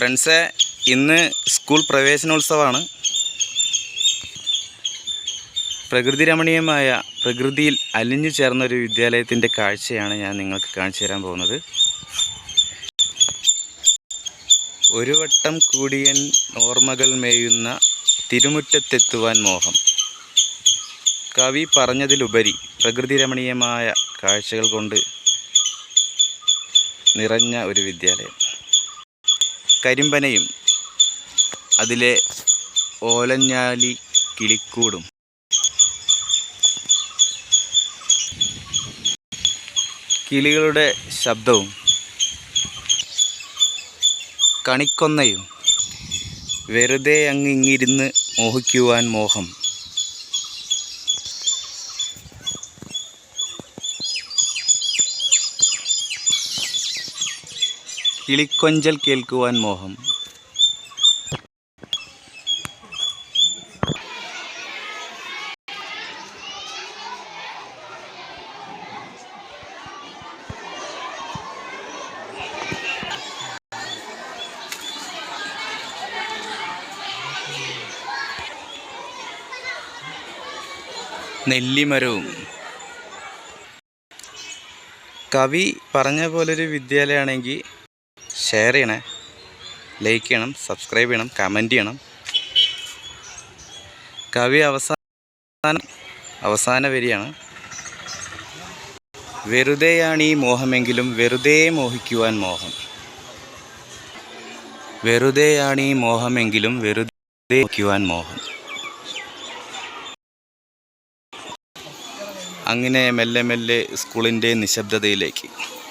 ഫ്രണ്ട്സെ ഇന്ന് സ്കൂൾ പ്രവേശനോത്സവമാണ്. പ്രകൃതി രമണീയമായ പ്രകൃതിയിൽ അലിഞ്ഞു ചേർന്ന ഒരു വിദ്യാലയത്തിന്റെ കാഴ്ചയാണ് ഞാൻ നിങ്ങൾക്ക് കാണിച്ചു തരാൻ പോകുന്നത്. ഒരു വട്ടം കൂടിയൻ ഓർമ്മകൾ മേയുന്ന തിരുമുറ്റത്തെത്തുവാൻ മോഹം. കവി പറഞ്ഞതിലുപരി പ്രകൃതി രമണീയമായ കാഴ്ചകൾ കൊണ്ട് നിറഞ്ഞ ഒരു വിദ്യാലയം. കരിമ്പനയും അതിലെ ഓലഞ്ഞാലി കിളിക്കൂടും. കിളികളുടെ ശബ്ദവും കണിക്കൊന്നയും വെറുതെ അങ്ങിങ്ങിരുന്ന് മോഹിക്കുവാൻ മോഹം. കിളിക്കൊഞ്ചൽ കേൾക്കുവാൻ മോഹം. നെല്ലിമരവും. കവി പറഞ്ഞ പോലൊരു വിദ്യാലയമാണെങ്കിൽ ഷെയർ ചെയ്യണേ. ലൈക്ക് ചെയ്യണം സബ്സ്ക്രൈബ് ചെയ്യണം കമന്റ് ചെയ്യണം. കവി അവസാനം അവസാന വരിയാണ്. വെറുതെയാണ് ഈ മോഹമെങ്കിലും വെറുതെ മോഹിക്കുവാൻ മോഹം. വെറുതെയാണ് ഈ മോഹമെങ്കിലും വെറുതെ മോഹിക്കുവാൻ മോഹം. അങ്ങനെ മെല്ലെ മെല്ലെ സ്കൂളിന്റെ നിശബ്ദതയിലേക്ക്.